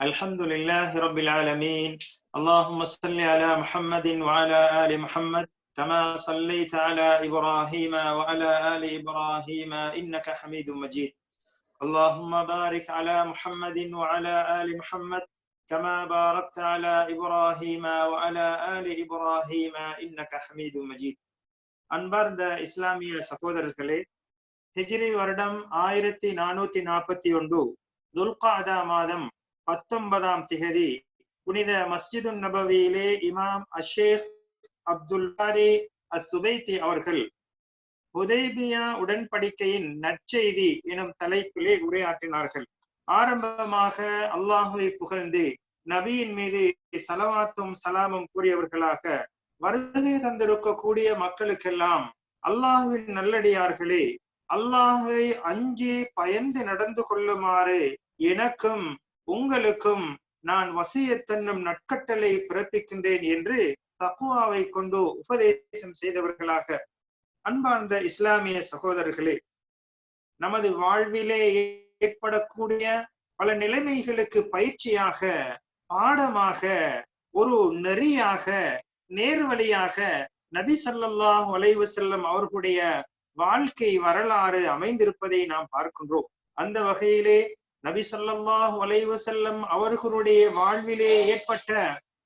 الحمد لله رب العالمين اللهم صل على محمد وعلى آل محمد كما صليت على إبراهيم وعلى آل إبراهيم إنك حميد مجيد اللهم بارك على محمد وعلى آل محمد كما باركت على إبراهيم وعلى آل إبراهيم إنك حميد مجيد அன்பார்ந்த இஸ்லாமிய சகோதரர்களே ஹிஜ்ரி வருடம் ஆயிரத்தி நானூத்தி நாற்பத்தி ஒன்று துல்காதா மாதம் பத்தொன்பதாம் திகதி புனித மஸ்ஜிது நபவியிலே இமாம் அஷேக் அப்துல் பாரி அசுபைத்தி அவர்கள் ஹுதைபியா உடன்படிக்கையின் நற்செய்தி எனும் தலைப்பிலே உரையாற்றினார்கள். ஆரம்பமாக அல்லாஹுவை புகழ்ந்து நபியின் மீது சலவாத்தும் சலாமும் கூறியவர்களாக வருகை தந்திருக்கக்கூடிய மக்களுக்கெல்லாம் அல்லாஹுவின் நல்லடியார்களே அல்லாஹுவை அஞ்சி பயந்து நடந்து கொள்ளுமாறு எனக்கும் உங்களுக்கும் நான் வசியத்தன்னும் நட்கட்டளை பிறப்பிக்கின்றேன் என்று தக்குவாவை கொண்டு உபதேசம் செய்தவர்களாக அன்பார்ந்த இஸ்லாமிய சகோதரர்களே நமது வாழ்விலே ஏற்படக்கூடிய பல நிலைமைகளுக்கு பயிற்சியாக பாடமாக ஒரு நெறியாக நேர்வழியாக நபி சல்லாஹ் வலைவு செல்லம் அவர்களுடைய வாழ்க்கை வரலாறு அமைந்திருப்பதை நாம் பார்க்கின்றோம். அந்த வகையிலே நபி சல்லாஹ் அலைவசல்லம் செல்லம் அவர்களுடைய வாழ்விலே ஏற்பட்ட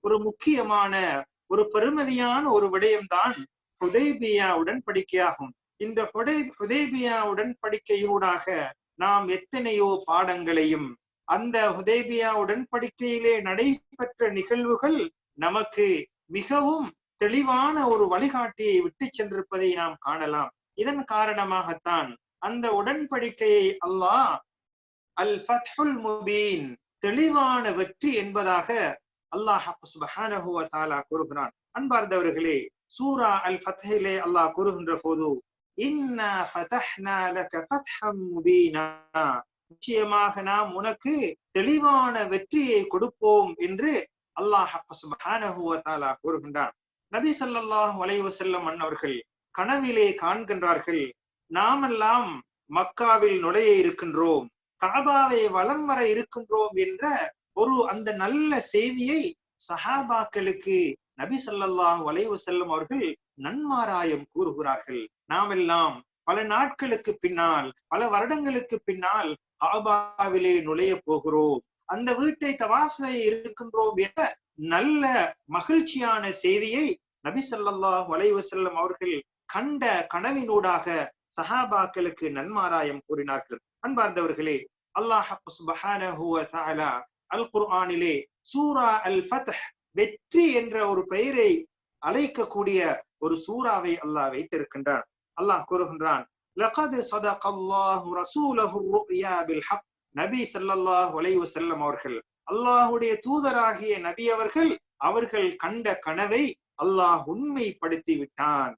ஒரு முக்கியமான ஒரு பெருமதியான ஒரு விடயம்தான் ஹுதைபியா உடன்படிக்கையாகும். இந்த ஹுதை ஹுதைபியா உடன்படிக்கையூடாக நாம் எத்தனையோ பாடங்களையும் அந்த ஹுதைபியா உடன்படிக்கையிலே நடைபெற்ற நிகழ்வுகள் நமக்கு மிகவும் தெளிவான ஒரு வழிகாட்டியை விட்டு சென்றிருப்பதை நாம் காணலாம். இதன் காரணமாகத்தான் அந்த உடன்படிக்கையை அல்லாஹ் அல் ஃபத்ஹுல் முபீன் தெளிவான வெற்றி என்பதாக அல்லாஹ் சுபஹானஹு வ தஆலா கூறுகிறான். அன்பார்ந்தவர்களே சூரா அல் ஃபத்ஹிலே அல்லாஹ் கூறுகின்ற போது இன்னா ஃபதஹ்னா லக ஃபத்ஹம் முபீனா. நிச்சயமாக நாம் உனக்கு தெளிவான வெற்றியை கொடுப்போம் என்று அல்லாஹ் சுபஹானஹு வ தஆலா கூறுகின்றான். நபி ஸல்லல்லாஹு அலைஹி வஸல்லம் அன்னவர்கள் கனவிலே காண்கின்றார்கள் நாமெல்லாம் மக்காவில் நுழைய இருக்கின்றோம். காபாவை வலம் வர இருக்கின்றோம் என்ற ஒரு அந்த நல்ல செய்தியை சஹாபாக்களுக்கு நபி ஸல்லல்லாஹு வளைவு செல்லும் அவர்கள் நன்மாராயம் கூறுகிறார்கள். நாமெல்லாம் பல நாட்களுக்கு பின்னால் பல வருடங்களுக்கு பின்னால் காபாவிலே நுழைய போகிறோம். அந்த வீட்டை தவாஃப் செய்ய இருக்கின்றோம் என்ற நல்ல மகிழ்ச்சியான செய்தியை நபி ஸல்லல்லாஹு வளைவு செல்லும் அவர்கள் கண்ட கனவினூடாக சஹாபாக்களுக்கு நன்மாராயம் கூறினார்கள். அன்பார்ந்தவர்களே அல் குர்ஆனிலே சூரா அல் ஃபத்ஹ் வெற்றி என்ற ஒரு பெயரை அழைக்கக்கூடிய ஒரு சூறாவை அல்லாஹ் வைத்திருக்கின்றான். அல்லாஹ் கூறுகின்றான் நபி சல்லாஹ் உலைவு செல்லம் அவர்கள் அல்லாஹுடைய தூதராகிய நபி அவர்கள் அவர்கள் கண்ட கனவை அல்லாஹ் உண்மைப்படுத்தி விட்டான்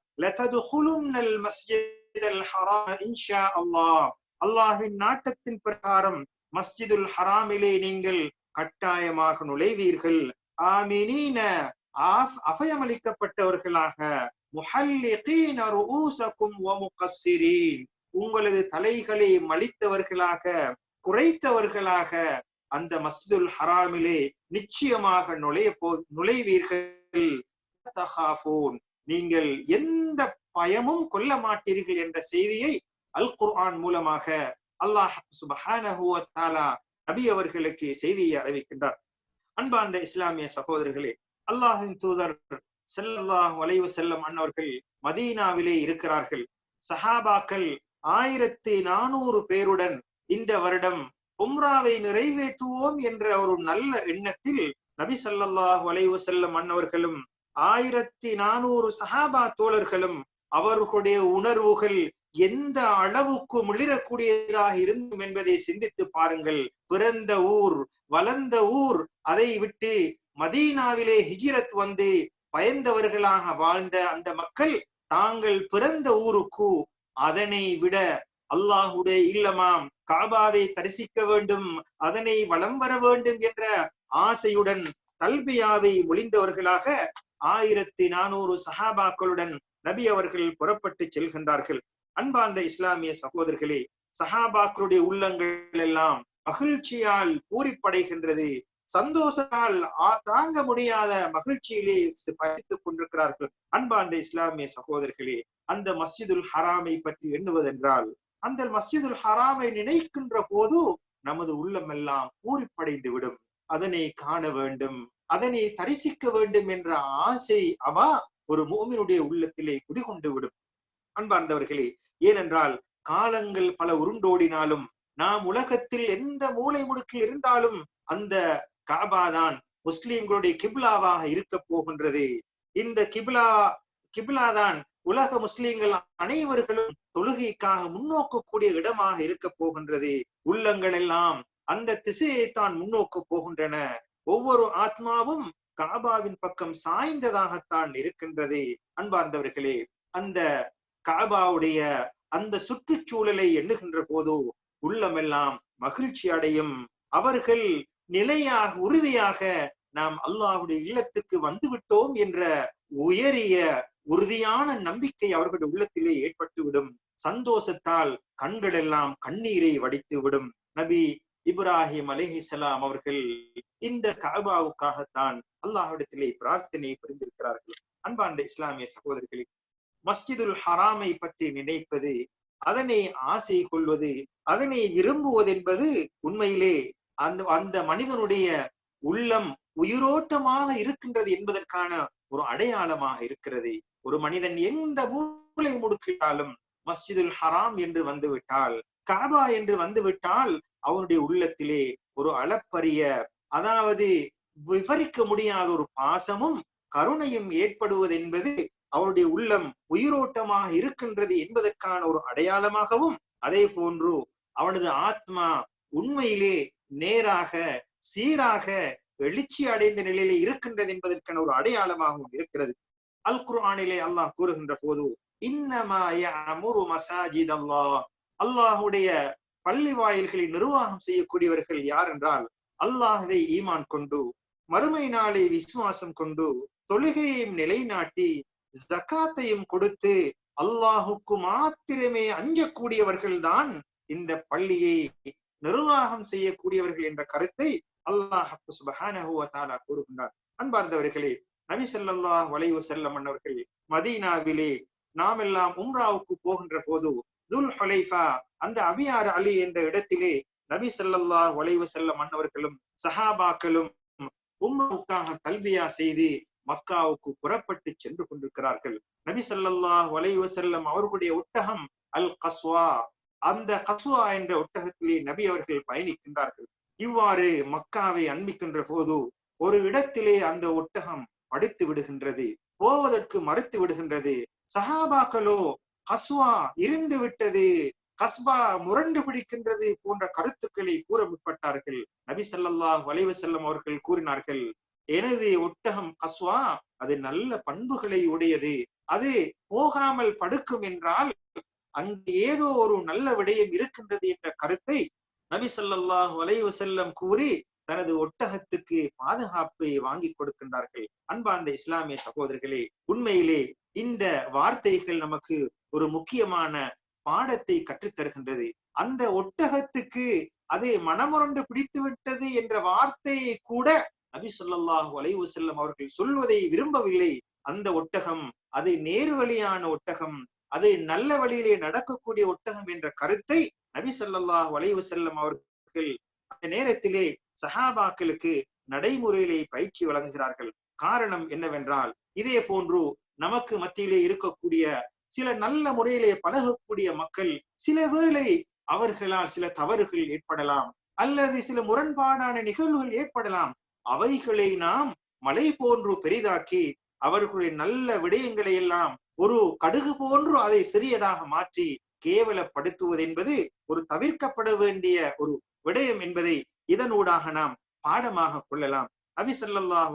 அல்லாஹின் நாட்டத்தின் பிரகாரம் மஸ்ஜிதுல் ஹராமிலே நீங்கள் கட்டாயமாக நுழைவீர்கள். ஆமினீன அபயமளிக்கப்பட்டவர்களாக உங்களது தலைகளை மலித்தவர்களாக குறைத்தவர்களாக அந்த மஸ்ஜிதுல் ஹராமிலே நிச்சயமாக நுழைய போ நுழைவீர்கள். நீங்கள் எந்த பயமும் கொள்ள மாட்டீர்கள் என்ற செய்தியை அல் குர்ஆன் மூலமாக அல்லாஹ் சுபஹானஹு நபி அவர்களுக்கு செய்தியை அறிவிக்கின்றார். அன்பார்ந்த இஸ்லாமிய சகோதரர்களே அல்லாஹின் தூதர் செல்லல்லாஹ் வலைவு வஸல்லம் அன்னவர்கள் மதீனாவிலே இருக்கிறார்கள். சஹாபாக்கள் ஆயிரத்தி நானூறு பேருடன் இந்த வருடம் உம்ராவை நிறைவேற்றுவோம் என்ற ஒரு நல்ல எண்ணத்தில் நபி சல்லாஹ் வலைவு வஸல்லம் அன்னவர்களும் ஆயிரத்தி நானூறு சஹாபா தோழர்களும் அவர்களுடைய உணர்வுகள் எந்த அளவுக்கு மிளிரக்கூடியதாக இருந்தும் என்பதை சிந்தித்து பாருங்கள். பிறந்த ஊர் வளர்ந்த ஊர் அதை விட்டு மதீனாவிலே ஹிஜிரத் வந்து பயந்தவர்களாக வாழ்ந்த அந்த மக்கள் தாங்கள் பிறந்த ஊருக்கு அதனை விட அல்லாஹுடைய இல்லமாம் காபாவை தரிசிக்க வேண்டும் அதனை வலம் வர வேண்டும் என்ற ஆசையுடன் தல்பியாவை ஒளிந்தவர்களாக ஆயிரத்தி நானூறு சஹாபாக்களுடன் நபி அவர்கள் புறப்பட்டு செல்கின்றார்கள். அன்பார்ந்த இஸ்லாமிய சகோதரர்களே சஹாபாக்களுடைய உள்ளங்கள் எல்லாம் மகிழ்ச்சியால் பூரிப்படைகின்றது. சந்தோஷத்தால் ஆ- தாங்க முடியாத மகிழ்ச்சியிலே பயணித்துக் கொண்டிருக்கிறார்கள். அன்பார்ந்த இஸ்லாமிய சகோதரர்களே அந்த மஸ்ஜிதுல் ஹராமை பற்றி எண்ணுவதென்றால் அந்த மஸ்ஜிதுல் ஹராமை நினைக்கின்ற போது நமது உள்ளமெல்லாம் பூரிப்படைந்து விடும் அதனை காண வேண்டும் அதனை தரிசிக்க வேண்டும் என்ற ஆசை அவா ஒரு மோமினுடைய உள்ளத்திலே குடிகொண்டு விடும். அன்பார்ந்தவர்களே ஏனென்றால் காலங்கள் பல உருண்டோடினாலும் நாம் உலகத்தில் எந்த மூலை முடுக்கில் இருந்தாலும் அந்த காபா தான் முஸ்லிம்களுடைய கிபிலாவாக இருக்க போகின்றது. இந்த கிபிலா கிப்லா தான் உலக முஸ்லிம்கள் அனைவர்களும் தொழுகைக்காக முன்னோக்கக்கூடிய இடமாக இருக்க போகின்றது. உள்ளங்கள் எல்லாம் அந்த திசையை தான் முன்னோக்க போகின்றன. ஒவ்வொரு ஆத்மாவும் காபாவின் பக்கம் சாய்ந்ததாகத்தான் இருக்கின்றது. அன்பார்ந்தவர்களே அந்த காபாவுடைய அந்த சுற்றுச்சூழலை எண்ணுகின்ற போது உள்ளமெல்லாம் மகிழ்ச்சி அடையும். அவர்கள் நிலையாக உறுதியாக நாம் அல்லாஹுடைய இல்லத்துக்கு வந்துவிட்டோம் என்ற உயரிய உறுதியான நம்பிக்கை அவர்களுடைய உள்ளத்திலே ஏற்பட்டுவிடும். சந்தோஷத்தால் கண்கள் எல்லாம் கண்ணீரை வடித்து விடும் நபி இப்ராஹிம் அலிஹிசலாம் அவர்கள் இந்த காபாவுக்காகத்தான் அல்லாஹிடத்திலே பிரார்த்தனை புரிந்திருக்கிறார்கள். அன்பாண்ட இஸ்லாமிய சகோதரர்களே மஸ்ஜிதுல் ஹராமை பற்றி நினைப்பது அதனை ஆசை கொள்வது அதனை விரும்புவது என்பது உண்மையிலே அந்த அந்த மனிதனுடைய உள்ளம் உயிரோட்டமாக இருக்கின்றது என்பதற்கான ஒரு அடையாளமாக இருக்கிறது. ஒரு மனிதன் எந்த மூளை முடுக்கிட்டாலும் மஸ்ஜிதுல் ஹராம் என்று வந்துவிட்டால் காபா என்று வந்துவிட்டால் அவனுடைய உள்ளத்திலே ஒரு அளப்பரிய அதாவது விவரிக்க முடியாத ஒரு பாசமும் கருணையும் ஏற்படுவது என்பது அவனுடைய உள்ளம் உயிரோட்டமாக இருக்கின்றது என்பதற்கான ஒரு அடையாளமாகவும் அதே போன்று அவனது ஆத்மா உண்மையிலே நேராக சீராக எழுச்சி அடைந்த நிலையிலே இருக்கின்றது என்பதற்கான ஒரு அடையாளமாகவும் இருக்கிறது. அல் குர்ஆனிலே அல்லாஹ் கூறுகின்ற போது இன்னமாயமுரு மசாஜித் அல்லாஹ் அல்லாஹுடைய பள்ளி வாயில்களை நிர்வாகம் செய்யக்கூடியவர்கள் யார் என்றால் அல்லாஹ்வை ஈமான் கொண்டு மறுமை நாளை விசுவாசம் கொண்டு தொழுகையையும் நிலைநாட்டி ஜக்காத்தையும் கொடுத்து அல்லாஹுக்கு மாத்திரமே அஞ்சக்கூடியவர்கள் தான் இந்த பள்ளியை நிர்வாகம் செய்யக்கூடியவர்கள் என்ற கருத்தை அல்லாஹ் சுபஹானா கூறுகின்றார் அன்பார்ந்தவர்களே நபி ஸல்லல்லாஹு வளைவு செல்லம் அன்னவர்கள் மதீனாவிலே நாம் எல்லாம் உம்ராவுக்கு போகின்ற போது துல் ஹுலைஃபா அந்த அபியார் அலி என்ற இடத்திலே நபி ஸல்லல்லாஹு வளைவு செல்லம் அன்னவர்களும் சஹாபாக்களும் உம்ராவுக்காக கல்வியா செய்து மக்காவுக்கு புறப்பட்டு சென்று கொண்டிருக்கிறார்கள். நபி சல்லாஹ் அலைஹி அவர்களுடைய ஒட்டகம் அல் கஸ்வா அந்த கசுவா என்ற ஒட்டகத்திலே நபி அவர்கள் பயணிக்கின்றார்கள். இவ்வாறு மக்காவை அன்பிக்கின்ற போது ஒரு இடத்திலே அந்த ஒட்டகம் படுத்து விடுகின்றது போவதற்கு மறுத்து விடுகின்றது. சஹாபாக்களோ கஸ்வா இருந்து விட்டது கஸ்பா முரண்டு பிடிக்கின்றது போன்ற கருத்துக்களை கூற முற்பட்டார்கள். நபி சல்லாஹ் வலைவசல்லம் அவர்கள் கூறினார்கள் எனது ஒட்டகம் கஸ்வா அது நல்ல பண்புகளை உடையது. அது போகாமல் படுக்கும் என்றால் அங்கு ஏதோ ஒரு நல்ல விடயம் இருக்கின்றது என்ற கருத்தை நபி ஸல்லல்லாஹு வலைவு செல்லம் கூறி தனது ஒட்டகத்துக்கு பாதுகாப்பை வாங்கி கொடுக்கின்றார்கள். அன்பார்ந்த இஸ்லாமிய சகோதரர்களே உண்மையிலே இந்த வார்த்தைகள் நமக்கு ஒரு முக்கியமான பாடத்தை கற்றுத்தருகின்றது. அந்த ஒட்டகத்துக்கு அது மனமுரண்டு பிடித்து விட்டது என்ற வார்த்தையை கூட நபி ஸல்லல்லாஹு அலைவு செல்லம் அவர்கள் சொல்வதை விரும்பவில்லை. அந்த ஒட்டகம் அது நேர்வழியான ஒட்டகம் அது நல்ல வழியிலே நடக்கக்கூடிய ஒட்டகம் என்ற கருத்தை நபி ஸல்லல்லாஹு அலைவு செல்லம் அவர்கள் அந்த நேரத்திலே சஹாபாக்களுக்கு நடைமுறையிலே பயிற்சி வழங்குகிறார்கள். காரணம் என்னவென்றால் இதே போன்று நமக்கு மத்தியிலே இருக்கக்கூடிய சில நல்ல முறையிலே பழகக்கூடிய மக்கள் சில வேளை அவர்களால் சில தவறுகள் ஏற்படலாம் அல்லது சில முரண்பாடான நிகழ்வுகள் ஏற்படலாம். அவைகளை நாம் மலை போன்று பெரிதாக்கி அவர்களுடைய நல்ல விடயங்களை எல்லாம் ஒரு கடுகு போன்று அதை சிறியதாக மாற்றி கேவலப்படுத்துவது என்பது ஒரு தவிர்க்கப்பட வேண்டிய ஒரு விடயம் என்பதை இதனூடாக நாம் பாடமாக கொள்ளலாம். நபி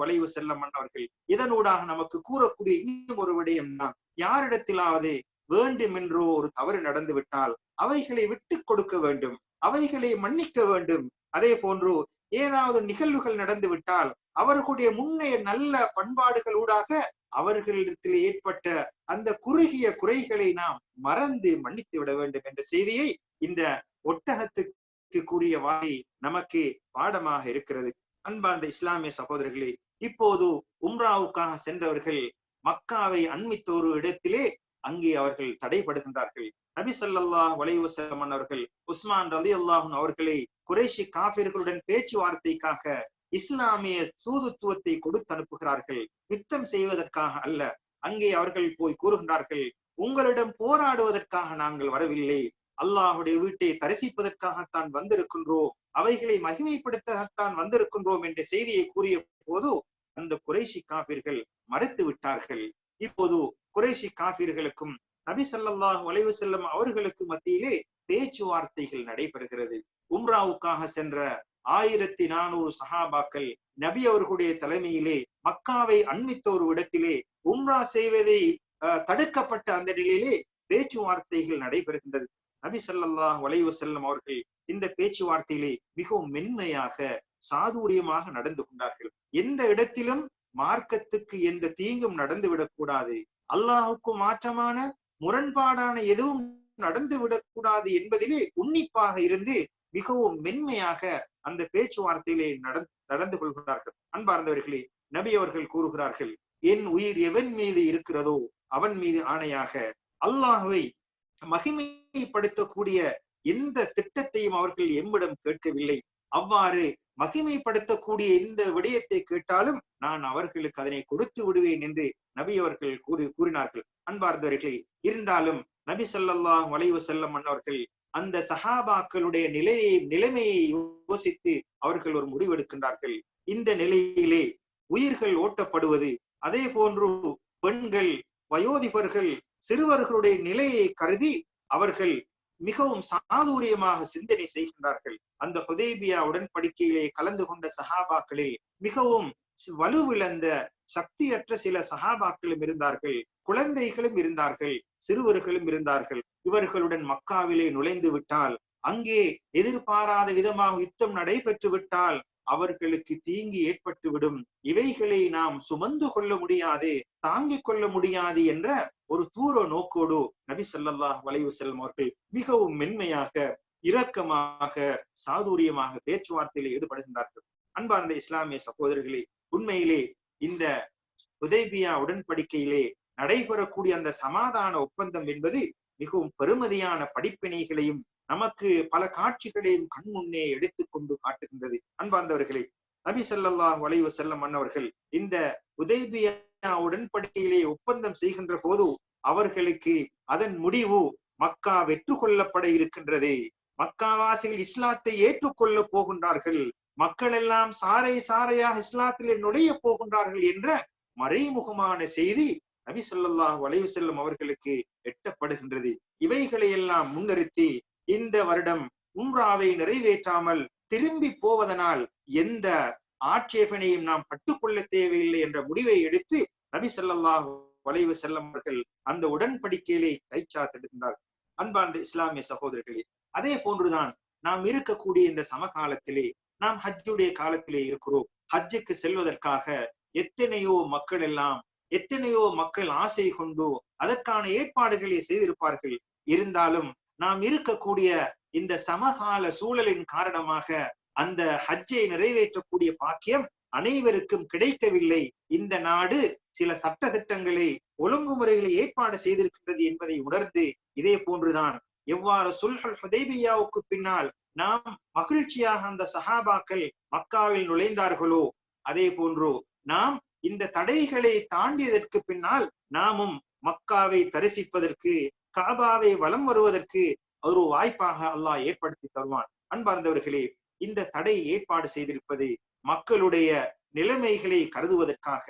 வளைவு செல்லம் வஸல்லம் அவர்கள் இதனூடாக நமக்கு கூறக்கூடிய இன்னும் ஒரு விடயம் தான் யாரிடத்திலாவது வேண்டுமென்றோ ஒரு தவறு நடந்து விட்டால் அவைகளை விட்டு கொடுக்க வேண்டும் அவைகளை மன்னிக்க வேண்டும். அதே போன்று ஏதாவது நிகழ்வுகள் நடந்துவிட்டால் அவர்களுடைய முன்னைய நல்ல பண்பாடுகள் ஊடாக அவர்களிடத்தில் ஏற்பட்ட அந்த குறுகிய குறைகளை நாம் மறந்து மன்னித்து விட வேண்டும் என்ற செய்தியை இந்த ஒட்டகத்துக்கு கூறிய வாய் நமக்கு பாடமாக இருக்கிறது. அன்பார்ந்த இஸ்லாமிய சகோதரர்களே இப்போது உம்ராவுக்காக சென்றவர்கள் மக்காவை அண்மித்த ஒரு இடத்திலே அங்கே அவர்கள் தடைபடுகின்றார்கள். நபி சல்லாஹ் அலைஹி அவர்கள் உஸ்மான் ரலி அல்லாஹும் அவர்களை குறைஷி காபிர்களுடன் பேச்சுவார்த்தைக்காக இஸ்லாமிய தூதுத்துவத்தை கொடுத்து அனுப்புகிறார்கள். யுத்தம் செய்வதற்காக அல்ல அங்கே அவர்கள் போய் கூறுகின்றார்கள் உங்களிடம் போராடுவதற்காக நாங்கள் வரவில்லை. அல்லாஹுடைய வீட்டை தரிசிப்பதற்காகத்தான் வந்திருக்கின்றோம். அவைகளை மகிமைப்படுத்தத்தான் வந்திருக்கின்றோம் என்ற செய்தியை கூறிய போது அந்த குறைஷி காபிர்கள் மறுத்து விட்டார்கள். இப்போது குறைஷி காபிர்களுக்கும் நபி சல்லாஹ் ஒலைவு வஸல்லம் அவர்களுக்கு மத்தியிலே பேச்சுவார்த்தைகள் நடைபெறுகிறது. உம்ராவுக்காக சென்ற ஆயிரத்தி நானூறு சஹாபாக்கள் நபி அவர்களுடைய தலைமையிலே மக்காவை அண்மித்த ஒரு இடத்திலே உம்ரா செய்வதை அஹ், தடுக்கப்பட்ட அந்த நிலையிலே பேச்சுவார்த்தைகள் நடைபெறுகின்றது. நபி சல்லாஹ் அலைஹி செல்லும் அவர்கள் இந்த பேச்சுவார்த்தையிலே மிகவும் மென்மையாக சாதுரியமாக நடந்து கொண்டார்கள். எந்த இடத்திலும் மார்க்கத்துக்கு எந்த தீங்கும் நடந்து விடக்கூடாது அல்லாஹுக்கு மாற்றமான முரண்பாடான எதுவும் நடந்து விடக்கூடாது என்பதிலே உன்னிப்பாக இருந்து மிகவும் மென்மையாக அந்த பேச்சுவார்த்தையிலே நடந்து நடந்து கொள்கிறார்கள். அன்பார்ந்தவர்களே நபி அவர்கள் கூறுகிறார்கள் என் உயிர் எவன் மீது இருக்கிறதோ அவன் மீது ஆணையாக அல்லாஹுவை மகிமைப்படுத்தக்கூடிய எந்த திட்டத்தையும் அவர்கள் எம்மிடம் கேட்கவில்லை. அவ்வாறு மகிமைப்படுத்தக்கூடிய எந்த விடயத்தை கேட்டாலும் நான் அவர்களுக்கு அதனை கொடுத்து விடுவேன் என்று நபி அவர்கள் கூறி கூறினார்கள். அன்பார்ந்தவர்களே இருந்தாலும் நபி ஸல்லல்லாஹு வளைவு செல்லம் அன்னவர்கள் அந்த சஹாபாக்களுடைய நிலையை நிலைமையை யோசித்து அவர்கள் ஒரு முடிவெடுக்கின்றார்கள் இந்த நிலையிலே உயிர்கள் ஓட்டப்படுவது அதே போன்று பெண்கள் வயோதிபர்கள் சிறுவர்களுடைய நிலையை கருதி அவர்கள் மிகவும் சாதுரியமாக சிந்தனை செய்கின்றார்கள். அந்த ஹுதேபியா உடன்படிக்கையிலே கலந்து கொண்ட சஹாபாக்களில் மிகவும் வலுவிழந்த சக்தியற்ற சில சஹாபாக்களும் இருந்தார்கள். குழந்தைகளும் இருந்தார்கள். சிறுவர்களும் இருந்தார்கள். இவர்களுடன் மக்காவிலே நுழைந்து விட்டால் அங்கே எதிர்பாராத விதமாக யுத்தம் நடைபெற்று விட்டால் அவர்களுக்கு தீங்கு ஏற்பட்டுவிடும். இவைகளை நாம் சுமந்து கொள்ள முடியாது தாங்கிக் கொள்ள முடியாது என்ற ஒரு தூர நோக்கோடு நபி ஸல்லல்லாஹு வலைவு செல்லும் அவர்கள் மிகவும் மென்மையாக இரக்கமாக சாதுரியமாக பேச்சுவார்த்தையில் ஈடுபடுகின்றார்கள். அன்பார்ந்த இஸ்லாமிய சகோதரர்களே உண்மையிலே இந்த உதேபியா உடன்படிக்கையிலே நடைபெறக்கூடிய அந்த சமாதான ஒப்பந்தம் என்பது மிகவும் பெருமதியான படிப்பினைகளையும் நமக்கு பல காட்சிகளையும் கண்முன்னே எடுத்துக்கொண்டு காட்டுகின்றது. அன்பார்ந்தவர்களே நபி சல்லாஹ் வளைவு செல்லம் அன்னவர்கள் இந்த உதைபியா உடன்படிக்கையிலே ஒப்பந்தம் செய்கின்ற போது அவர்களுக்கு அதன் முடிவு மக்கா வெற்று கொள்ளப்பட இருக்கின்றது. மக்காவாசிகள் இஸ்லாத்தை ஏற்றுக்கொள்ள போகின்றார்கள். மக்கள் எல்லாம் சாரை சாரையாக இஸ்லாத்திலே நுழைய போகின்றார்கள் என்ற மறைமுகமான செய்தி நபி சொல்லாஹ் வளைவு செல்லும் அவர்களுக்கு எட்டப்படுகின்றது. இவைகளை எல்லாம் முன்னிறுத்தி இந்த வருடம் உம்ராவை நிறைவேற்றாமல் திரும்பி போவதனால் எந்த ஆட்சேபனையும் நாம் பட்டுக்கொள்ள தேவையில்லை என்ற முடிவை எடுத்து நபி ஸல்லல்லாஹு வளைவு செல்லம் அவர்கள் அந்த உடன்படிக்கையிலே கைச்சாத்திருந்தார் அன்பார்ந்த இஸ்லாமிய சகோதரர்களே அதே போன்றுதான் நாம் இருக்கக்கூடிய இந்த சமகாலத்திலே நாம் ஹஜ்ஜுடைய காலத்திலே இருக்கிறோம். ஹஜ்ஜுக்கு செல்வதற்காக எத்தனையோ மக்கள் எல்லாம் எத்தனையோ மக்கள் ஆசை கொண்டு அதற்கான ஏற்பாடுகளை செய்திருப்பார்கள். இருந்தாலும் நாம் இருக்கக்கூடிய இந்த சமகால சூழலின் காரணமாக அந்த ஹஜ்ஜை நிறைவேற்றக்கூடிய பாக்கியம் அனைவருக்கும் கிடைக்கவில்லை. இந்த நாடு சில சட்ட திட்டங்களை ஒழுங்குமுறைகளை ஏற்பாடு செய்திருக்கின்றது என்பதை உணர்ந்து இதே போன்றுதான். எவ்வாறு சுல்ஹல் ஹுதைபியாவுக்கு பின்னால் நாம் மகிழ்ச்சியாக அந்த சஹாபாக்கள் மக்காவில் நுழைந்தார்களோ அதே போன்று நாம் இந்த தடைகளை தாண்டியதற்கு பின்னால் நாமும் மக்காவை தரிசிப்பதற்கு காபாவை வலம் வருவதற்கு ஒரு வாய்ப்பாக அல்லாஹ் ஏற்படுத்தி தருவான். அன்பார்ந்தவர்களே இந்த தடை ஏற்பாடு செய்திருப்பது மக்களுடைய நிலைமைகளை கருதுவதற்காக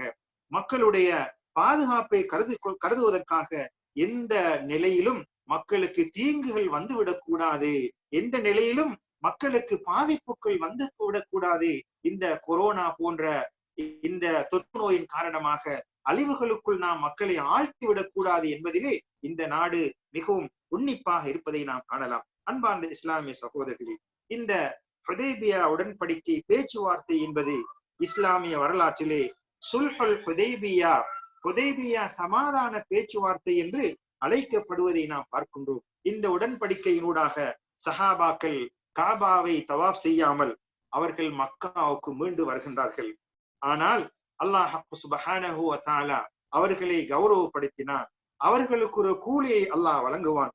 மக்களுடைய பாதுகாப்பை கருது கருதுவதற்காக எந்த நிலையிலும் மக்களுக்கு தீங்குகள் வந்துவிடக் கூடாது. எந்த நிலையிலும் மக்களுக்கு பாதிப்புகள் வந்து விடக்கூடாது இந்த கொரோனா போன்ற இந்த தொற்று நோயின் காரணமாக அழிவுகளுக்குள் நாம் மக்களை ஆழ்த்திவிடக் கூடாது என்பதிலே இந்த நாடு மிகவும் உன்னிப்பாக இருப்பதை நாம் காணலாம். அன்பார்ந்த இஸ்லாமிய சகோதரர்களே இந்த ஹுதேபியா உடன்படிக்கை பேச்சுவார்த்தை என்பது இஸ்லாமிய வரலாற்றிலே சுல்ஹல் ஹுதேபியா ஹுதேபியா சமாதான பேச்சுவார்த்தை என்று அழைக்கப்படுவதை நாம் பார்க்கின்றோம். இந்த உடன்படிக்கையினூடாக சஹாபாக்கள் காபாவை தவாப் செய்யாமல் அவர்கள் மக்காவுக்கு மீண்டு வருகின்றார்கள். ஆனால் அல்லாஹ் சுபஹானஹு தாலா அவர்களை கௌரவப்படுத்தினான். அவர்களுக்கு ஒரு கூலியை அல்லாஹ் வழங்குவான்.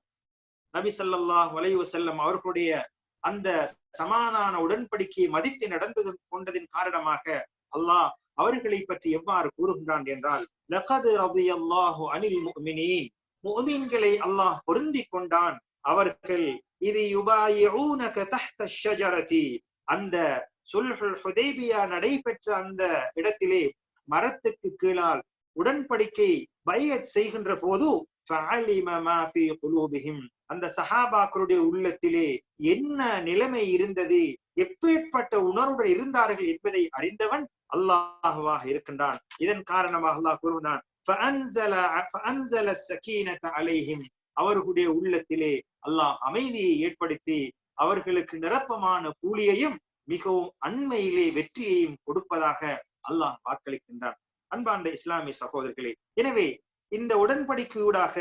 நபி ஸல்லல்லாஹு வலைவு செல்லம் அவர்களுடைய அந்த சமாதான உடன்படிக்கையை மதித்து நடந்தது கொண்டதின் காரணமாக அல்லாஹ் அவர்களை பற்றி எவ்வாறு கூறுகின்றான் என்றால் லகது ரதியல்லாஹு அனில் முக்மினின் முகமீன்களை அல்லாஹ் பொருந்திக் கொண்டான். அவர்கள் இது யுபாயிஊனக தஹ்த ஷஜரதி. அந்த சுல்ஹுல் ஹுதைபியா நடைபெற்ற அந்த இடத்திலே மரத்துக்கு கீழால் உடன்படிக்கை பையத் செய்கின்ற போது அந்த சஹாபாக்களுடைய உள்ளத்திலே என்ன நிலைமை இருந்தது எப்பேற்பட்ட உணர்வுடன் இருந்தார்கள் என்பதை அறிந்தவன் அல்லாஹுவாக இருக்கின்றான். இதன் காரணமாக அல்லாஹ் கூறுகிறான் அவர்களுடைய உள்ளத்திலே அல்லாஹ் அமைதியை ஏற்படுத்தி அவர்களுக்கு நிரப்பமான கூலியையும் மிகவும் அண்மையிலே வெற்றியையும் கொடுப்பதாக அல்லாஹ் வாக்களிக்கின்றான். அன்பாண்ட இஸ்லாமிய சகோதரர்களே எனவே இந்த உடன்படிக்கையூடாக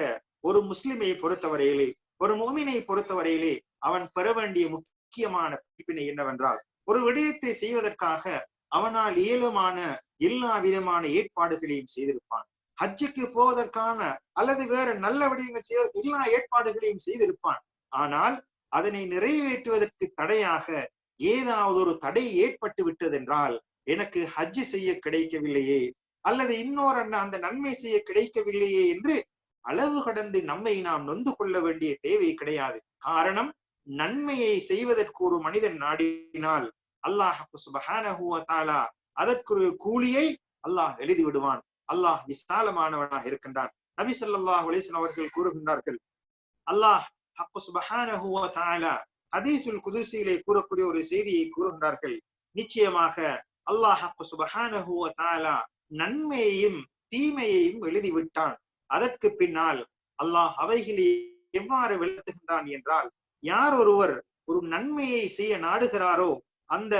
ஒரு முஸ்லிமை பொறுத்தவரையிலே ஒரு மோமினை பொறுத்தவரையிலே அவன் பெற வேண்டிய முக்கியமான பிடிப்பினை என்னவென்றால் ஒரு விடயத்தை செய்வதற்காக அவனால் இயலுமான எல்லா விதமான ஏற்பாடுகளையும் செய்திருப்பான். ஹஜ்ஜுக்கு போவதற்கான அல்லது வேற நல்ல விடயங்கள் செய்வதற்கு எல்லா ஏற்பாடுகளையும் செய்திருப்பான். ஆனால் அதனை நிறைவேற்றுவதற்கு தடையாக ஏதாவது ஒரு தடை ஏற்பட்டு விட்டதென்றால் எனக்கு ஹஜ் செய்ய கிடைக்கவில்லையே அல்லது இன்னொரு அந்த நன்மை செய்ய கிடைக்கவில்லையே என்று அளவு கடந்து நம்மை நாம் நொந்து கொள்ள வேண்டிய தேவை கிடையாது. காரணம் நன்மையை செய்வதற்கு ஒரு மனிதன் நாடினால் அல்லாஹ் சுபஹானஹு அதற்கு ஒரு கூலியை அல்லாஹ் எழுதி விடுவான். அல்லாஹ் விசாலமானவனாக இருக்கின்றான். நபி சொல்லாஹ் அவர்கள் கூறுகின்றார்கள் அல்லாஹ் ஹதீசுல் சுபஹானஹு குதுசியிலே கூறக்கூடிய ஒரு செய்தியை கூறுகின்றார்கள். நிச்சயமாக அல்லாஹ் ஹக்கு நன்மையையும் தீமையையும் எழுதிவிட்டான். அதற்கு பின்னால் அல்லாஹ் அவைகளை எவ்வாறு விளத்துகின்றான் என்றால் யார் ஒருவர் ஒரு நன்மையை செய்ய நாடுகிறாரோ அந்த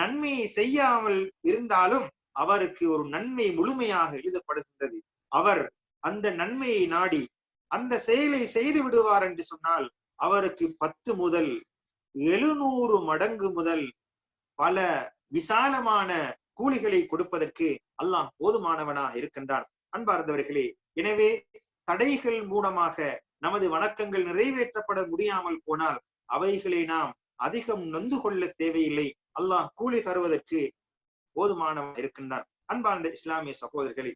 நன்மையை செய்யாமல் இருந்தாலும் அவருக்கு ஒரு நன்மை முழுமையாக எழுதப்படுகின்றது. அவர் அந்த நன்மையை நாடி அந்த செயலை செய்து விடுவார் என்று சொன்னால் அவருக்கு பத்து முதல் எழுநூறு மடங்கு முதல் பல விசாலமான கூலிகளை கொடுப்பதற்கு அல்லாஹ் போதுமானவனா இருக்கின்றான். அன்பார்ந்தவர்களே எனவே தடைகள் மூலமாக நமது வணக்கங்கள் நிறைவேற்றப்பட முடியாமல் போனால் அவைகளை நாம் அதிகம் நொந்து கொள்ள தேவையில்லை. அல்லாஹ் கூலி தருவதற்கு போதுமானவன் இருக்கின்றான். அன்பார்ந்த இஸ்லாமிய சகோதரர்களே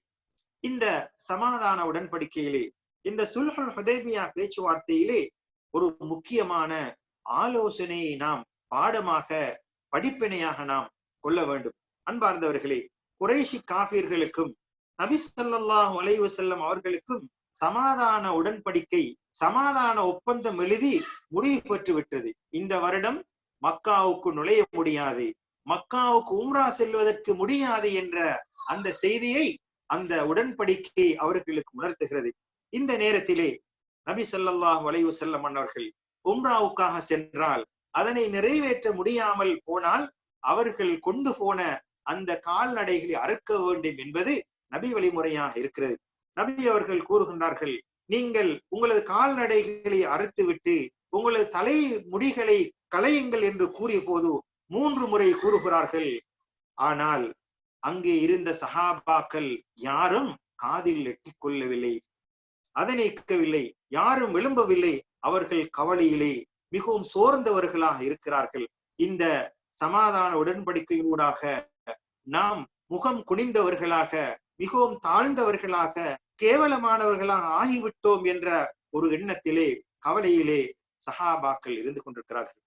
இந்த சமாதான உடன்படிக்கையிலே இந்த சுல்ஹல் ஹுதேபியா பேச்சுவார்த்தையிலே ஒரு முக்கியமான ஆலோசனையை நாம் பாடமாக படிப்பினையாக நாம் கொள்ள வேண்டும். அன்பார்ந்தவர்களே குறைஷி காபிர்களுக்கும் நபி ஸல்லல்லாஹு அலைஹி அவர்களுக்கும் சமாதான உடன்படிக்கை சமாதான ஒப்பந்தம் எழுதி முடிவு பெற்று விட்டது. இந்த வருடம் மக்காவுக்கு நுழைய முடியாது. மக்காவுக்கு உம்ரா செல்வதற்கு முடியாது என்ற அந்த செய்தியை அந்த உடன்படிக்கை அவர்களுக்கு உணர்த்துகிறது. இந்த நேரத்திலே நபி ஸல்லல்லாஹு வளைவு செல்லம் அவர்கள் உம்ராவுக்காக சென்றால் அதனை நிறைவேற்ற முடியாமல் போனால் அவர்கள் கொண்டு போன அந்த கால்நடைகளை அறுக்க வேண்டும் என்பது நபி வழிமுறையாக இருக்கிறது. நபி அவர்கள் கூறுகின்றார்கள் நீங்கள் உங்களது கால்நடைகளை அறுத்துவிட்டு உங்களது தலை முடிகளை களையுங்கள் என்று கூறிய போது மூன்று முறை கூறுகிறார்கள். ஆனால் அங்கே இருந்த சஹாபாக்கள் யாரும் காதில் எட்டிக் கொள்ளவில்லை அதனை கேட்கவில்லை யாரும் விளம்பவில்லை. அவர்கள் கவலையிலே மிகவும் சோர்ந்தவர்களாக இருக்கிறார்கள். இந்த சமாதான உடன்படிக்கையூடாக நாம் முகம் குனிந்தவர்களாக மிகவும் தாழ்ந்தவர்களாக கேவலமானவர்களாக ஆகிவிட்டோம் என்ற ஒரு எண்ணத்திலே கவலையிலே சஹாபாக்கள் இருந்து கொண்டிருக்கிறார்கள்.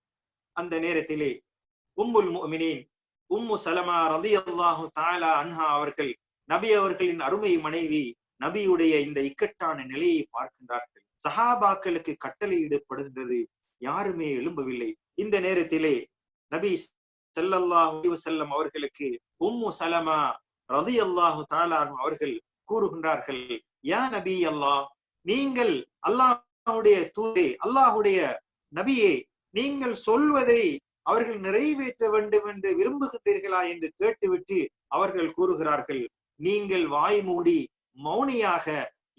அந்த நேரத்திலே உம்முல் முஃமினீன் உம்மு சலமா ரலியல்லாஹு தாலா அன்ஹா அவர்கள் நபி அவர்களின் அருமை மனைவி நபியுடைய இந்த இக்கட்டான நிலையை பார்க்கின்றார்கள். சஹாபாக்களுக்கு கட்டளையிடப்படுகின்றது யாருமே எழும்பவில்லை. இந்த நேரத்திலே நபி ஸல்லல்லாஹு செல்லம் அவர்களுக்கு உம்மு சலமா ரதி அல்லாஹு தாலாகும் அவர்கள் கூறுகின்றார்கள் யா நபி அல்லாஹ் நீங்கள் அல்லாஹுடைய தூரே அல்லாஹுடைய நபியே நீங்கள் சொல்வதை அவர்கள் நிறைவேற்ற வேண்டும் என்று விரும்புகின்றீர்களா? என்று கேட்டுவிட்டு அவர்கள் கூறுகிறார்கள் நீங்கள் வாய் மூடி மௌனியாக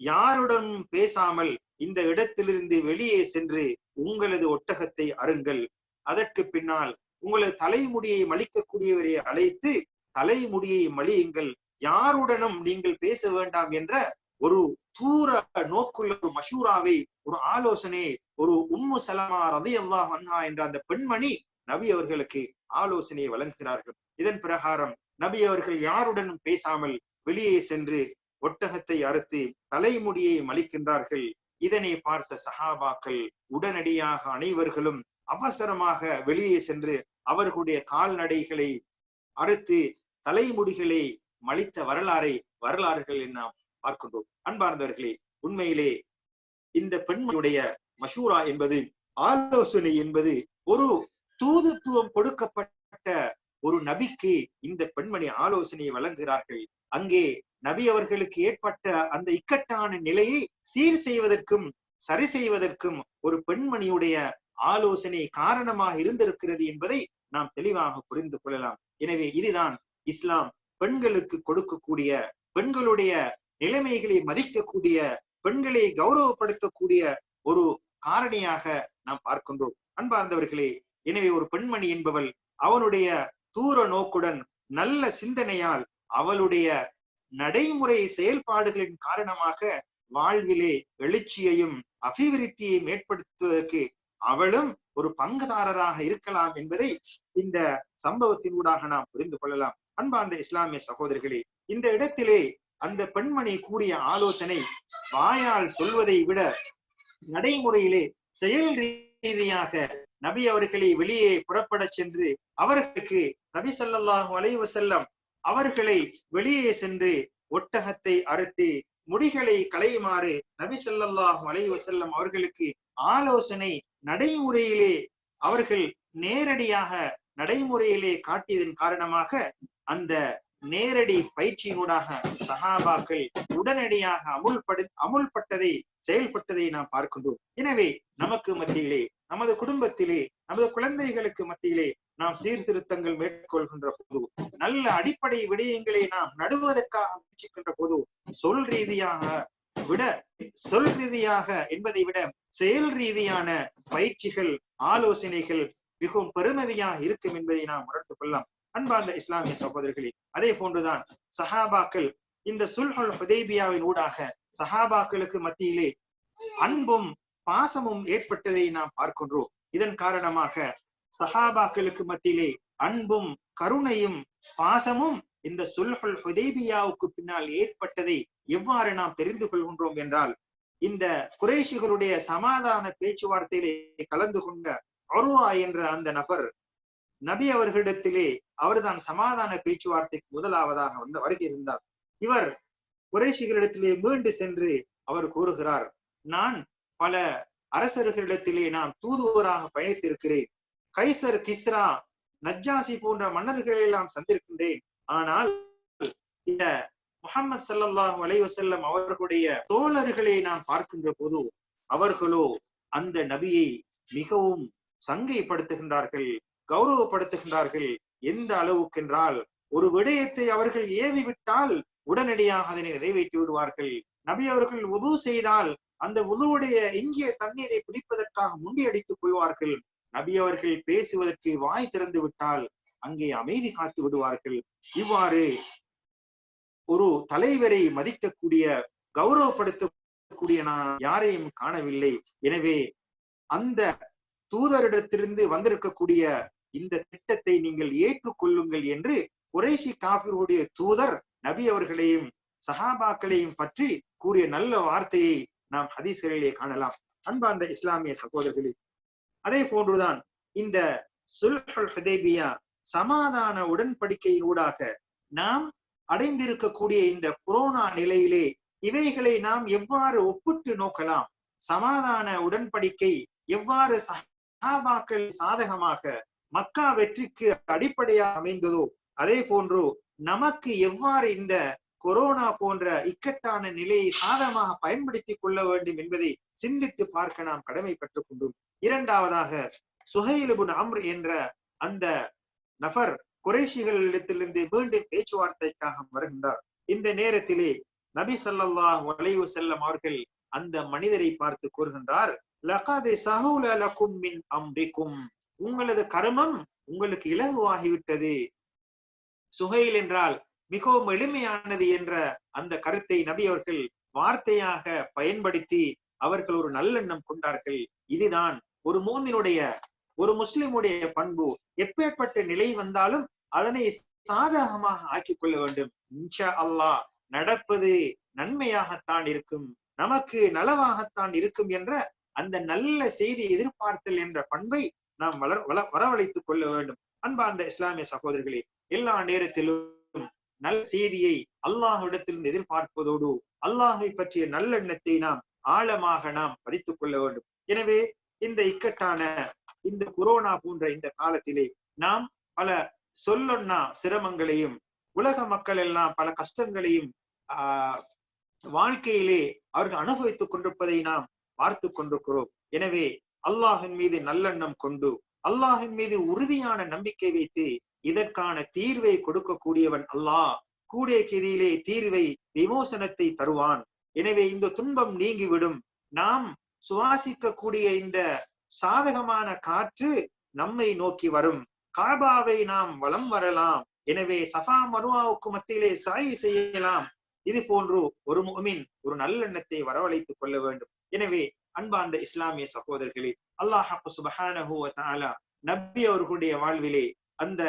யாருடன் பேசாமல் இந்த இடத்திலிருந்து வெளியே சென்று உங்களது ஒட்டகத்தை அருங்கள். அதற்கு பின்னால் உங்களது தலைமுடியை மலிக்கக்கூடியவரை அழைத்து தலைமுடியை மலியுங்கள். யாருடனும் நீங்கள் பேச வேண்டாம் என்ற ஒரு தூர நோக்குள்ள ஒரு மஷூராவை ஒரு ஆலோசனை ஒரு உம்மு சலமா ரதி அல்லாஹ் அன்ஹா என்ற அந்த பெண்மணி நபி அவர்களுக்கு ஆலோசனையை வழங்குகிறார்கள். இதன் பிரகாரம் நபி அவர்கள் யாருடனும் பேசாமல் வெளியே சென்று ஒட்டகத்தை அறுத்து தலைமுடியை மலிக்கின்றார்கள். இதனை பார்த்த சஹாபாக்கள் உடனடியாக அனைவர்களும் அவசரமாக வெளியே சென்று அவர்களுடைய கால்நடைகளை அறுத்து தலைமுடிகளை மலித்த வரலாறை வரலாறுகளை நாம் பார்க்கின்றோம். அன்பார்ந்தவர்களே உண்மையிலே இந்த பெண்மையுடைய மஷூரா என்பது ஆலோசனை என்பது ஒரு தூதுத்துவம் கொடுக்கப்பட்ட ஒரு நபிக்கு இந்த பெண்மணி ஆலோசனையை வழங்குகிறார்கள். அங்கே நபி அவர்களுக்கு ஏற்பட்ட அந்த இக்கட்டான நிலையை சீர் செய்வதற்கும் சரி செய்வதற்கும் ஒரு பெண்மணியுடைய ஆலோசனை காரணமாக இருந்திருக்கிறது என்பதை நாம் தெளிவாக புரிந்து கொள்ளலாம். எனவே இதுதான் இஸ்லாம். பெண்களுக்கு கொடுக்கக்கூடிய பெண்களுடைய நிலைமைகளை மதிக்கக்கூடிய பெண்களை கௌரவப்படுத்தக்கூடிய ஒரு காரணியாக நாம் பார்க்கின்றோம். அன்பார்ந்தவர்களே எனவே ஒரு பெண்மணி என்பவள் அவனுடைய தூர நோக்குடன் நல்ல சிந்தனையால் அவளுடைய நடைமுறை செயல்பாடுகளின் காரணமாக வாழ்விலே எழுச்சியையும் அபிவிருத்தியையும் ஏற்படுத்துவதற்கு அவளும் ஒரு பங்குதாரராக இருக்கலாம் என்பதை இந்த சம்பவத்தின் ஊடாக நாம் புரிந்து கொள்ளலாம். அன்பார்ந்த இஸ்லாமிய சகோதரிகளே இந்த இடத்திலே அந்த பெண்மணி கூறிய ஆலோசனை வாயால் சொல்வதை விட நடைமுறையிலே செயல் ரீதியாக நபி அவர்களை வெளியே புறப்படச் சென்று அவர்களுக்கு நபி ஸல்லல்லாஹு அலைவசல்லம் அவர்களை வெளியே சென்று ஒட்டகத்தை அறுத்து முடிகளை களையுமாறு நபி ஸல்லல்லாஹு அலை வசல்லம் அவர்களுக்கு ஆலோசனை நடைமுறையிலே அவர்கள் நேரடியாக நடைமுறையிலே காட்டியதன் காரணமாக அந்த நேரடி பயிற்சியினூடாக சகாபாக்கள் உடனடியாக அமுல்படு அமுல்பட்டதை செயல்பட்டதை நாம் பார்க்கின்றோம். எனவே நமக்கு மத்தியிலே நமது குடும்பத்திலே நமது குழந்தைகளுக்கு மத்தியிலே நாம் சீர்திருத்தங்கள் மேற்கொள்கின்ற போது நல்ல அடிப்படை விடயங்களை நாம் நடுவதற்காக முயற்சிக்கின்ற போது சொல் ரீதியாக விட சொல் ரீதியாக என்பதை விட செயல் ரீதியான பயிற்சிகள் ஆலோசனைகள் மிகவும் பெருமதியாக இருக்கும் என்பதை நாம் உணர்ந்து கொள்ளலாம். அன்பார்ந்த இஸ்லாமிய சகோதரர்களே அதே போன்றுதான் சஹாபாக்கள் இந்த சுல்ஹல் ஹுதேபியாவின் ஊடாக சஹாபாக்களுக்கு மத்தியிலே அன்பும் பாசமும் ஏற்பட்டதை நாம் பார்க்கின்றோம். இதன் காரணமாக சஹாபாக்களுக்கு மத்தியிலே அன்பும் கருணையும் பாசமும் இந்த சுல்ஹுல் ஹுதேபியாவுக்கு பின்னால் ஏற்பட்டதை எவ்வாறு நாம் தெரிந்து கொள்கின்றோம் என்றால் இந்த குறைஷிகளுடைய சமாதான பேச்சுவார்த்தையிலே கலந்து கொண்ட அருவா என்ற அந்த நபர் நபி அவர்களிடத்திலே அவர்தான் சமாதான பேச்சுவார்த்தைக்கு முதலாவதாக வந்து இருந்தார். இவர் குறைஷிகளிடத்திலே மீண்டு சென்று அவர் கூறுகிறார் நான் பல அரசர்களிடத்திலே நான் தூதுவராக பயணித்திருக்கிறேன். கைசர் கிஸ்ரா நஜ்ஜாசி போன்ற மன்னர்களை எல்லாம் சந்திருக்கின்றேன். ஆனால் இந்த முகமது சல்லல்லாஹு அலைவசல்லம் அவர்களுடைய தோழர்களை நான் பார்க்கின்ற போது அவர்களோ அந்த நபியை மிகவும் சங்கைப்படுத்துகின்றார்கள் கௌரவப்படுத்துகின்றார்கள். எந்த அளவுக்கென்றால் ஒரு விடயத்தை அவர்கள் ஏவி விட்டால் உடனடியாக அதனை நிறைவேற்றி விடுவார்கள். நபி அவர்கள் உது செய்தால் அந்த உதுவுடைய இங்கிய தண்ணீரை பிடிப்பதற்காக முண்டியடித்துக் கொள்வார்கள். நபி அவர்கள் பேசுவதற்கு வாய் திறந்து விட்டால் அங்கே அமைதி காத்து விடுவார்கள். இவ்வாறு ஒரு தலைவரை மதிக்கக்கூடிய கௌரவப்படுத்தக்கூடிய நான் யாரையும் காணவில்லை. எனவே அந்த தூதரிடத்திலிருந்து வந்திருக்கக்கூடிய இந்த திட்டத்தை நீங்கள் ஏற்றுக்கொள்ளுங்கள் என்று குறைஷி காபிர்களுடைய தூதர் நபி அவர்களையும் சஹாபாக்களையும் பற்றி கூறிய நல்ல வார்த்தையை நாம் ஹதீஸ்களிலே காணலாம். அன்பார்ந்த இஸ்லாமிய சகோதரர்களே அதே போன்றுதான் இந்த சுல்ஹுல் சமாதான உடன்படிக்கையினூடாக நாம் அடைந்திருக்கக்கூடிய இந்த கொரோனா நிலையிலே இவைகளை நாம் எவ்வாறு ஒப்பிட்டு நோக்கலாம்? சமாதான உடன்படிக்கை எவ்வாறு சஹாபாக்கள் சாதகமாக மக்கா வெற்றிக்கு அடிப்படையாக அமைந்ததோ அதே போன்று நமக்கு எவ்வாறு இந்த கொரோனா போன்ற இக்கட்டான நிலையை சாதகமாக பயன்படுத்திக் கொள்ள வேண்டும் என்பதை சிந்தித்து பார்க்க நாம் கடமைப்பட்டுக் கொண்டோம். இரண்டாவதாக சுஹைலுபுன் அம்ர் என்ற அந்த நபர் குறைஷிகளிடத்திலிருந்து மீண்டும் பேச்சுவார்த்தைக்காக வருகின்றார். இந்த நேரத்திலே நபி சல்லாஹ் அலைஹி செல்லம் அவர்கள் அந்த மனிதரை பார்த்து கூறுகின்றார் லகாதே சஹூல மின் அம்ரிக்கும். உங்களது கர்மம் உங்களுக்கு இலகுவாகிவிட்டது. சுகையில் என்றால் மிகவும் எளிமையானது என்ற அந்த கருத்தை நபி அவர்கள் வார்த்தையாக பயன்படுத்தி அவர்கள் ஒரு நல்லெண்ணம் கொண்டார்கள். இதுதான் ஒரு மூமினுடைய ஒரு முஸ்லிமுடைய பண்பு. எப்பேற்பட்ட நிலை வந்தாலும் அதனை சாதகமாக ஆக்கிக் கொள்ள வேண்டும். இன்ஷா அல்லாஹ் நடப்பது நன்மையாகத்தான் இருக்கும். நமக்கு நலவாகத்தான் இருக்கும் என்ற அந்த நல்ல செய்தி எதிர்பார்த்தல் என்ற பண்பை நாம் வளர் வள வரவழைத்துக் கொள்ள வேண்டும். அன்பார்ந்த இஸ்லாமிய சகோதரர்களே எல்லா நேரத்திலும் நல்ல செய்தியை அல்லாஹ்விடத்திலிருந்து எதிர்பார்ப்பதோடு அல்லாஹை பற்றிய நல்லெண்ணத்தை நாம் ஆழமாக நாம் பதித்துக் கொள்ள வேண்டும். எனவே இந்த இக்கட்டான இந்த கொரோனா போன்ற இந்த காலத்திலே நாம் பல சொல்லொன்னா சிரமங்களையும் உலக மக்கள் எல்லாம் பல கஷ்டங்களையும் ஆஹ் வாழ்க்கையிலே அவர்கள் அனுபவித்துக் கொண்டிருப்பதை நாம் பார்த்து கொண்டிருக்கிறோம். எனவே அல்லாஹின் மீது நல்லெண்ணம் கொண்டு அல்லாஹின் மீது உறுதியான நம்பிக்கை வைத்து இதற்கான தீர்வை கொடுக்கக்கூடியவன் அல்லாஹ். கூடிய கதியிலே தீர்வை விமோசனத்தை தருவான். எனவே இந்த துன்பம் நீங்கிவிடும். நாம் சுவாசிக்கக்கூடிய இந்த சாதகமான காற்று நம்மை நோக்கி வரும். காபாவை நாம் வலம் வரலாம். எனவே சஃபா மருவாவுக்கு மத்தியிலே சாய் செய்யலாம். இது போன்று ஒரு முகமின் ஒரு நல்லெண்ணத்தை வரவழைத்துக் கொள்ள வேண்டும். எனவே அன்பார்ந்த இஸ்லாமிய சகோதரர்களே அல்லாஹ் சுபஹானஹு தஆலா நபி அவர்களுடைய வாழ்விலே அந்த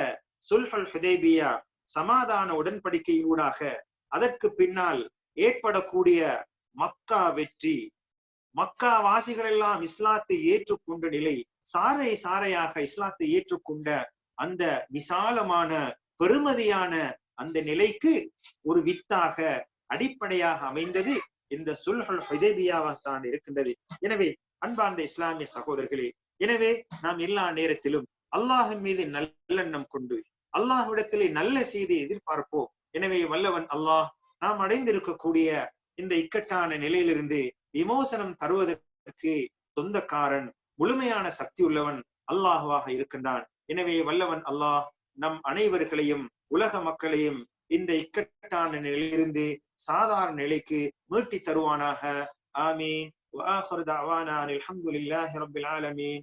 சுல்ஹல் ஹுதேபியா சமாதான உடன்படிக்கையூடாக அதற்கு பின்னால் ஏற்படக்கூடிய மக்கா வெற்றி. மக்கா வாசிகள் எல்லாம் இஸ்லாத்தை ஏற்றுக்கொண்ட நிலை சாரை சாரையாக இஸ்லாத்தை ஏற்றுக்கொண்ட அந்த விசாலமான பெருமதியான அந்த நிலைக்கு ஒரு வித்தாக அடிப்படையாக அமைந்தது. இந்த சுல்ஹல் ஹுதேபியாவாகத்தான் இருக்கின்றது. எனவே அன்பார்ந்த இஸ்லாமிய சகோதரர்களே எனவே நாம் எல்லா நேரத்திலும் அல்லாஹின் மீது நல்லெண்ணம் கொண்டு அல்லாஹ்விடத்திலே நல்ல செய்தியை எதிர்பார்ப்போம். எனவே வல்லவன் அல்லாஹ் நாம் அடைந்திருக்கக்கூடிய இந்த இக்கட்டான நிலையிலிருந்து விமோசனம் தருவதற்கு சொந்தக்காரன் முழுமையான சக்தி உள்ளவன் அல்லாஹுவாக இருக்கின்றான். எனவே வல்லவன் அல்லாஹ் நம் அனைவர்களையும் உலக மக்களையும் இந்த இக்கட்டான நிலையிலிருந்து சாதாரண நிலைக்கு மீட்டி தருவானாக. ஆமீன். வாஹர் தாவானான் அலமதுல்லாஹி ரபில் ஆலமீன்.